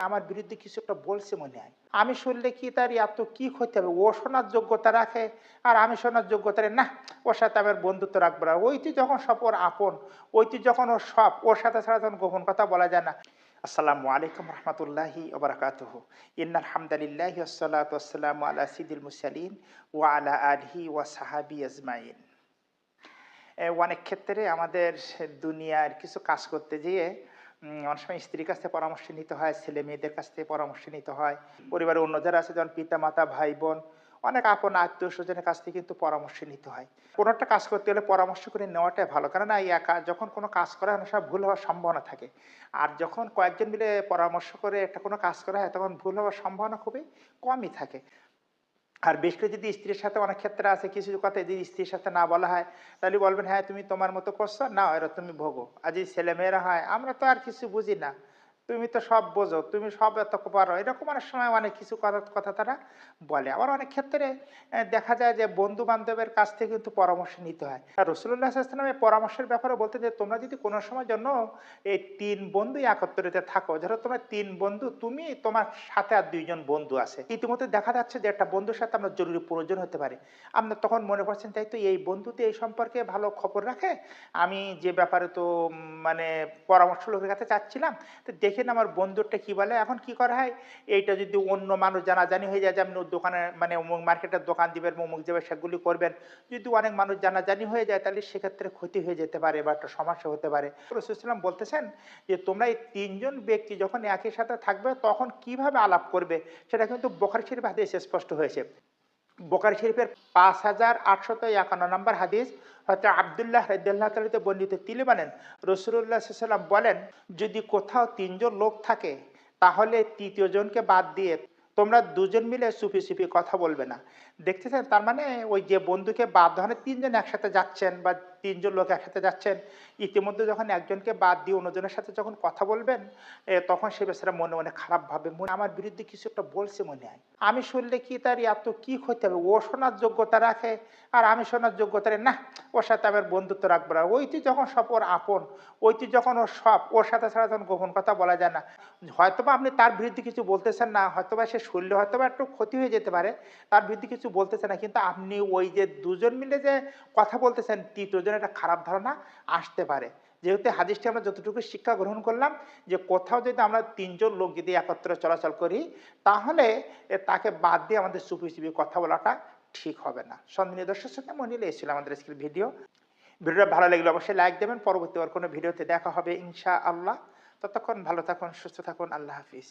আমার বিরুদ্ধে কিছু একটা বলছে মনে হয়। আমি শুনলে কি তার এত কি হতে হবে? ও শোনার যোগ্যতা রাখে আর আমি শোনার যোগ্যতা না ওর সাথে আমার বন্ধুত্ব রাখব না। ওই তুই যখন সব ওর আপন ওই তুই যখন ওর সব ওর সাথে ছাড়া তখন গোপন কথা বলা যায় না। আসসালামু আলাইকুম রহমতুল্লাহি ওবরাকাতুহু ইন্নাল হামদালিল্লাহি ওয়াসসালাতু ওয়াসসালামু আলা সিদ্দিল মুরসালিন ওয়া আলা আলিহি ওয়া সাহাবি আজমাইন। অনেক ক্ষেত্রে আমাদের দুনিয়ার কিছু কাজ করতে উম, অনেক সময় স্ত্রীর কাছ থেকে পরামর্শ নিতে হয়, ছেলে মেয়েদের কাছ থেকে পরামর্শ নিতে হয়। পরিবারের অন্য যারা আছে, যেমন পিতা মাতা ভাই বোন অনেক আপন আত্মীয় স্বজনের কাছ থেকে কিন্তু পরামর্শ নিতে হয়। কোনো একটা কাজ করতে হলে পরামর্শ করে নেওয়াটাই ভালো। কারণ এই একা যখন কোনো কাজ করা হয় সময় ভুল হওয়ার সম্ভাবনা থাকে। আর যখন কয়েকজন মিলে পরামর্শ করে একটা কোনো কাজ করা হয়, তখন ভুল হওয়ার সম্ভাবনা খুবই কমই থাকে। আর বেশ করে যদি স্ত্রীর সাথে অনেক ক্ষেত্রে আছে, কিছু কথা যদি স্ত্রীর সাথে না বলা হয়, তাহলে বলবেন হ্যাঁ তুমি তোমার মতো করছ না এরা তুমি ভোগো। আর যদি ছেলেমেয়েরা হয়, আমরা তো আর কিছু বুঝি না। তুমি তো সব বোঝো, তুমি সব এত পারো। এরকম অনেক সময় অনেক কিছু কথা কথা তারা বলে। আবার অনেক ক্ষেত্রে দেখা যায় যে বন্ধু বান্ধবের কাছ থেকে কিন্তু পরামর্শ নিতে হয়। আর রসুল্লাহ ইসলামের পরামর্শের ব্যাপারে বলতে যে, তোমরা যদি কোনো সময় জন্য এই তিন বন্ধু একত্রিত থাকো, ধরো তোমার তিন বন্ধু, তুমি, তোমার সাথে আর দুইজন বন্ধু আছে। ইতিমধ্যে দেখা যাচ্ছে যে একটা বন্ধুর সাথে আমরা জরুরি প্রয়োজন হতে পারে। আপনার তখন মনে করছেন, তাই তো এই বন্ধুতে এই সম্পর্কে ভালো খবর রাখে? আমি যে ব্যাপারে তো মানে পরামর্শ লোকের কাছে চাচ্ছিলাম, তো দেখেন আমার বন্ধুরটা কি বলে? এখন কি করা হয়? এইটা যদি অন্য মানুষ জানাজানি হয়ে যায়, যে আপনি দোকানে মানে অমুক মার্কেটের দোকান দিবেন অমুক যাবে সেগুলি করবেন, যদি অনেক মানুষ জানাজানি হয়ে যায়, তাহলে সেক্ষেত্রে ক্ষতি হয়ে যেতে পারে বা একটা সমস্যা হতে পারে। রসুলাম বলতেছেন যে, তোমরা এই তিনজন ব্যক্তি যখন একই সাথে থাকবে, তখন কীভাবে আলাপ করবে? সেটা কিন্তু বোখার শরীফ হাদিসে স্পষ্ট হয়েছে। বোকারি শরীফের পাঁচ হাজার আটশত একান্ন নম্বর হাদিস হয়তো আবদুল্লাহ রেদুল্লাহ তালিতে বর্ণিত তিনি বলেন রসুল্লাহ সাল্লাম বলেন, যদি কোথাও তিনজন লোক থাকে, তাহলে তৃতীয় জনকে বাদ দিয়ে তোমরা দুজন মিলে সুফি সুফি কথা বলবে না। দেখতেছেন, তার মানে ওই যে বন্ধুকে বাদ ধরে তিনজন একসাথে যাচ্ছেন বা তিনজন লোক একসাথে যাচ্ছেন। ইতিমধ্যে যখন একজনকে বাদ দিয়ে অন্যজনের সাথে যখন কথা বলবেন তখন সে বেচারা মনে মনে খারাপ ভাবে মনে আমার বিরুদ্ধে কিছু একটা বলছে মনে হয়। আমি শুনলে কি তার এত কি হতে হবে? ও শোনার যোগ্যতা রাখে আর আমি শোনার যোগ্যতা না, ওর সাথে আমার বন্ধুত্ব রাখব না। ওই তুই যখন সব ওর আপন ওই তুই যখন ওর সব, ওর সাথে ছাড়া তখন গোপন কথা বলা যায় না। হয়তোবা আপনি তার বিরুদ্ধে কিছু বলতেছেন না, হয়তোবা সে শুনলে হয়তোবা একটু ক্ষতি হয়ে যেতে পারে, তার বিরুদ্ধে কিছু বলতেছে না, কিন্তু আপনি ওই যে দুজন মিলে যে কথা বলতেছেন তৃতীয়জন একটা খারাপ ধারণা আসতে পারে। যেহেতু হাদিসটি আমরা যতটুকু শিক্ষা গ্রহণ করলাম যে কোথাও যদি আমরা তিনজন লোক যদি একত্রে চলাচল করি, তাহলে তাকে বাদ দিয়ে আমাদের চুপি চুপি কথা বলাটা ঠিক হবে না। সন্ধানী দর্শকের সাথে মনিলে এসেছিল আমাদের আজকের ভিডিও। ভিডিওটা ভালো লাগলে অবশ্যই লাইক দেবেন। পরবর্তী আর কোনো ভিডিওতে দেখা হবে ইনশা আল্লাহ ততক্ষণ ভালো থাকুন, সুস্থ থাকুন। আল্লাহ হাফিজ।